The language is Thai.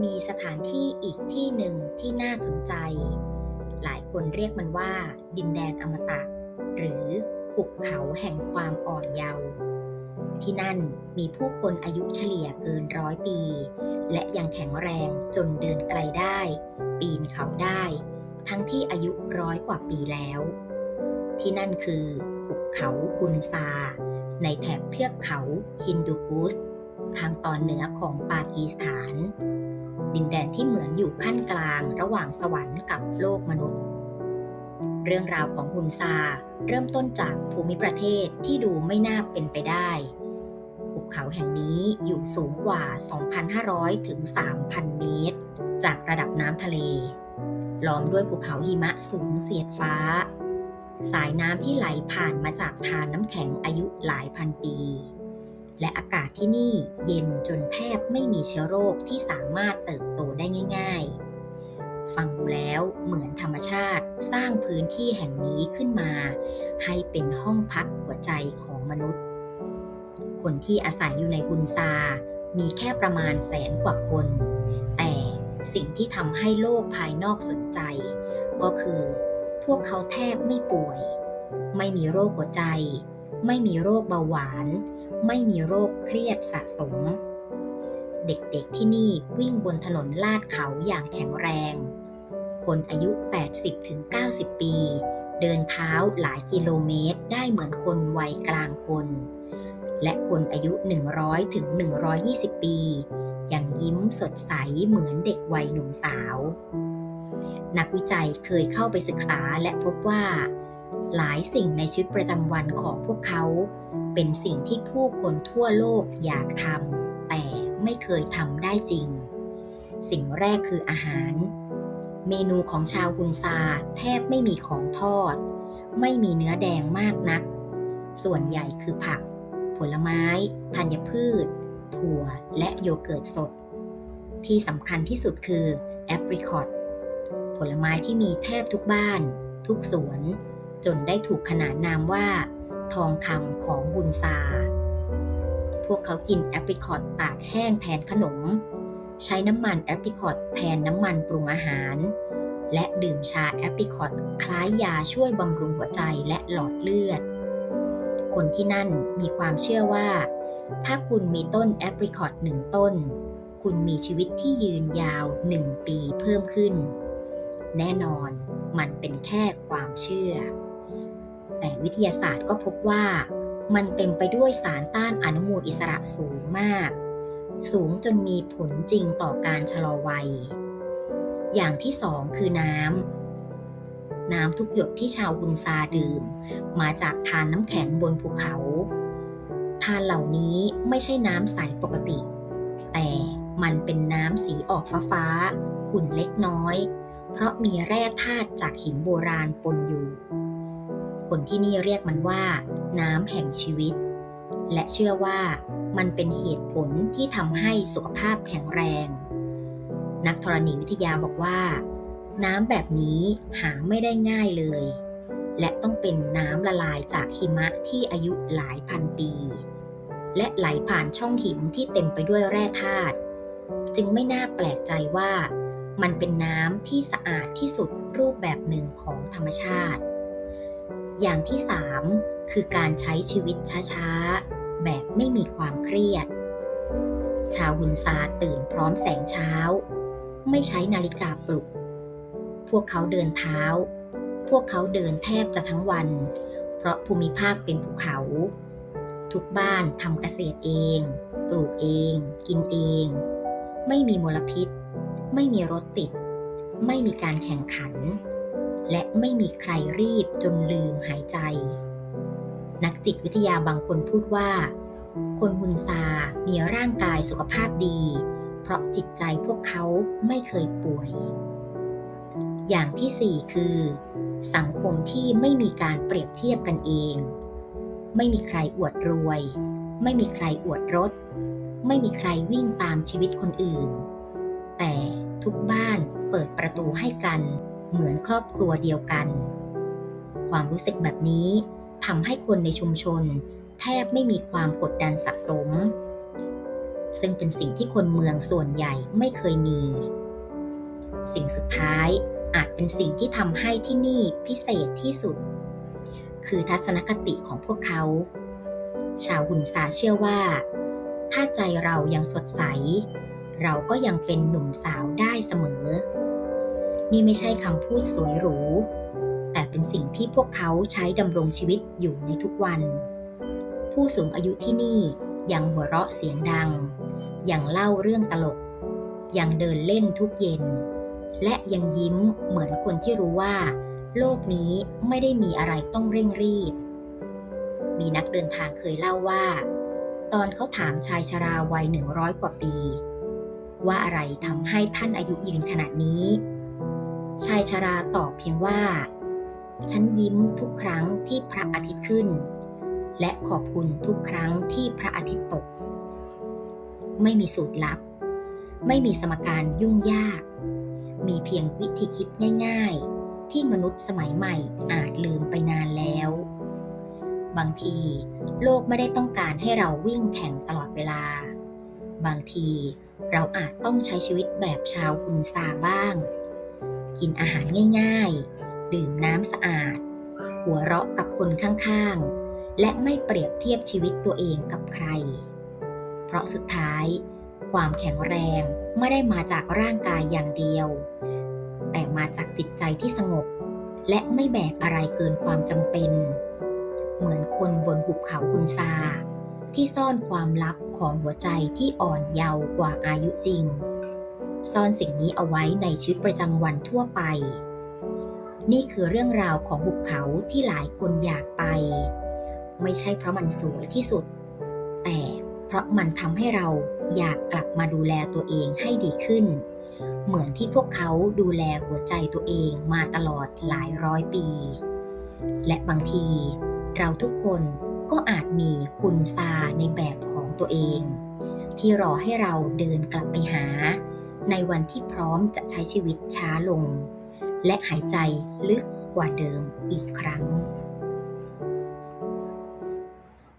มีสถานที่อีกที่หนึ่งที่น่าสนใจ หลายคนเรียกมันว่า ดินแดนอมตะ หรือหุบเขาแห่งความอ่อนเยาว์ที่นั่นมีผู้คนอายุเฉลี่ยเกินร้อยปี และยังแข็งแรงจนเดินไกลได้ ปีนเขาได้ ทั้งที่อายุร้อยกว่าปีแล้ว ที่นั่นคือหุบเขาฮุนซา ในแถบเทือกเขาฮินดูกุส ทางตอนเหนือของปากีสถาน ดินแดนที่เหมือนอยู่ขั้นกลางระหว่างสวรรค์กับโลกมนุษย์ เรื่องราวของฮุนซาเริ่มต้นจากภูมิประเทศที่ดูไม่น่าเป็นไปได้ ภูเขาแห่งนี้อยู่สูงกว่า 2,500 ถึง 3,000 เมตร จากระดับน้ำทะเล ล้อมด้วยภูเขาหิมะสูงเสียดฟ้า สายน้ำที่ไหลผ่านมาจากทานน้ำแข็งอายุหลายพันปี และอากาศที่นี่เย็นจนแทบไม่มีเชื้อโรคที่สามารถเติบโตได้ง่าย ๆ ฟังดูแล้วเหมือนธรรมชาติสร้างพื้นที่แห่งนี้ขึ้นมา ให้เป็นห้องพักหัวใจของมนุษย์ คนที่อาศัยอยู่ในฮุนซา มีแค่ประมาณแสนกว่าคน แต่สิ่งที่ทำให้โลกภายนอกสนใจ ก็คือ พวกเขาแทบไม่ป่วย ไม่มีโรคหัวใจ ไม่มีโรคเบาหวาน ไม่มีโรคเครียดสะสม เด็กๆที่นี่วิ่งบนถนนลาดเขาอย่างแข็งแรง คนอายุ 80-90 ปี เดินเท้าหลายกิโลเมตรได้เหมือนคนวัยกลางคน และคนอายุ 100-120 ปี ยังยิ้มสดใสเหมือนเด็กวัยหนุ่มสาว นักวิจัยเคยเข้าไปศึกษาและพบว่า หลายสิ่งในชีวิตประจำวันของพวกเขา เป็นสิ่งที่ผู้คนทั่วโลกอยากทำแต่ไม่เคยทำได้จริง สิ่งแรกคืออาหาร เมนูของชาวฮุนซาแทบไม่มีของทอด ไม่มีเนื้อแดงมากนัก ส่วนใหญ่คือผัก ผลไม้ ธัญพืช ถั่ว และโยเกิร์ตสด ที่สำคัญที่สุดคือแอปริคอตผลไม้ที่มีแทบทุกบ้าน ทุกสวน จนได้ถูกขนานนามว่า ทองคำของฮุนซา พวกเขากินแอปริคอตตากแห้งแทนขนม ใช้น้ำมันแอปริคอตแทนน้ำมันปรุงอาหาร และดื่มชาแอปริคอตคล้ายยาช่วยบำรุงหัวใจและหลอดเลือด คนที่นั่นมีความเชื่อว่า ถ้าคุณมีต้นแอปริคอตหนึ่งต้น คุณมีชีวิตที่ยืนยาวหนึ่งปีเพิ่มขึ้น แน่นอนมันเป็นแค่ความเชื่อ แต่วิทยาศาสตร์ก็พบว่า มันเต็มไปด้วยสารต้านอนุมูลอิสระสูงมาก สูงจนมีผลจริงต่อการชะลอวัย อย่างที่สองคือน้ำ น้ำทุกหยดที่ชาวฮุนซาดื่ม มาจากทานน้ำแข็งบนภูเขา ทานเหล่านี้ไม่ใช่น้ำใสปกติ แต่มันเป็นน้ำสีออกฟ้าๆขุ่นเล็กน้อย เพราะมีแร่ธาตุจากหินโบราณปนอยู่ คนที่นี่เรียกมันว่า น้ำแห่งชีวิต และเชื่อว่ามันเป็นเหตุผลที่ทำให้สุขภาพแข็งแรง นักธรณีวิทยาบอกว่า น้ำแบบนี้หาไม่ได้ง่ายเลย และต้องเป็นน้ำละลายจากหิมะที่อายุหลายพันปี และไหลผ่านช่องหินที่เต็มไปด้วยแร่ธาตุจึงไม่น่าแปลกใจว่ามันเป็นน้ำที่สะอาดที่สุดรูปแบบหนึ่งของธรรมชาติ อย่างที่ 3 คือการใช้ชีวิตช้าๆ แบบไม่มีความเครียด ชาวฮุนซาตื่นพร้อมแสงเช้า ไม่ใช้นาฬิกาปลุก พวกเขาเดินเท้า พวกเขาเดินแทบจะทั้งวัน เพราะภูมิภาคเป็นภูเขา ทุกบ้านทำเกษตรเอง ปลูกเอง กินเอง ไม่มีมลพิษ ไม่มีรถติด ไม่มีการแข่งขัน และไม่มีใครรีบจนลืมหายใจ นักจิตวิทยาบางคนพูดว่า คนฮุนซา มีร่างกายสุขภาพดี เพราะจิตใจพวกเขาไม่เคยป่วย อย่างที่ 4 คือ สังคมที่ไม่มีการเปรียบเทียบกันเอง ไม่มีใครอวดรวย ไม่มีใครอวดรถ ไม่มีใครวิ่งตามชีวิตคนอื่น แต่ทุกบ้านเปิดประตูให้กัน เหมือนครอบครัวเดียวกัน ความรู้สึกแบบนี้ทำให้คนในชุมชน แทบไม่มีความกดดันสะสม ซึ่งเป็นสิ่งที่คนเมืองส่วนใหญ่ไม่เคยมี สิ่งสุดท้ายอาจเป็นสิ่งที่ทำให้ที่นี่พิเศษที่สุด คือทัศนคติของพวกเขา ชาวหุนซาเชื่อว่า ถ้าใจเรายังสดใส เราก็ยังเป็นหนุ่มสาวได้เสมอ นี่ไม่ใช่คำพูดสวยหรู แต่เป็นสิ่งที่พวกเขาใช้ดำรงชีวิตอยู่ในทุกวัน ผู้สูงอายุที่นี่ยังหัวเราะเสียงดัง ยังเล่าเรื่องตลก ยังเดินเล่นทุกเย็น และยังยิ้มเหมือนคนที่รู้ว่า โลกนี้ไม่ได้มีอะไรต้องเร่งรีบ มีนักเดินทางเคยเล่าว่า ตอนเขาถามชายชราวัยหนึ่งร้อยกว่าปี ว่าอะไรทำให้ท่านอายุยืนขนาดนี้ายชราตอบเพียงว่า ฉันยิ้มทุกครั้งที่พระอาทิตย์ขึ้น และขอบคุณทุกครั้งที่พระอาทิตย์ตก ไม่มีสูตรลับ ไม่มีสมการยุ่งยาก มีเพียงวิธีคิดง่าย ๆ ที่มนุษย์สมัยใหม่อาจลืมไปนานแล้ว บางที โลกไม่ได้ต้องการให้เราวิ่งแข่งตลอดเวลา บางทีเราอาจต้องใช้ชีวิตแบบชาวฮุนซาบ้าง กินอาหารง่ายๆ ดื่มน้ำสะอาด หัวเราะกับคนข้างๆ และไม่เปรียบเทียบชีวิตตัวเองกับใคร เพราะสุดท้าย ความแข็งแรงไม่ได้มาจากร่างกายอย่างเดียว แต่มาจากจิตใจที่สงบ และไม่แบกอะไรเกินความจำเป็น เหมือนคนบนหุบเขาคุนซาที่ซ่อนความลับของหัวใจที่อ่อนเยาว์กว่าอายุจริง ซ่อนสิ่งนี้เอาไว้ในชีวิตประจำวันทั่วไป นี่คือเรื่องราวของหุบเขาที่หลายคนอยากไป ไม่ใช่เพราะมันสวยที่สุด แต่เพราะมันทำให้เราอยากกลับมาดูแลตัวเองให้ดีขึ้น เหมือนที่พวกเขาดูแลหัวใจตัวเองมาตลอดหลายร้อยปี และบางที เราทุกคนก็อาจมีคุณซาในแบบของตัวเอง ที่รอให้เราเดินกลับไปหา ในวันที่พร้อมจะใช้ชีวิตช้าลง และหายใจลึกกว่าเดิมอีกครั้ง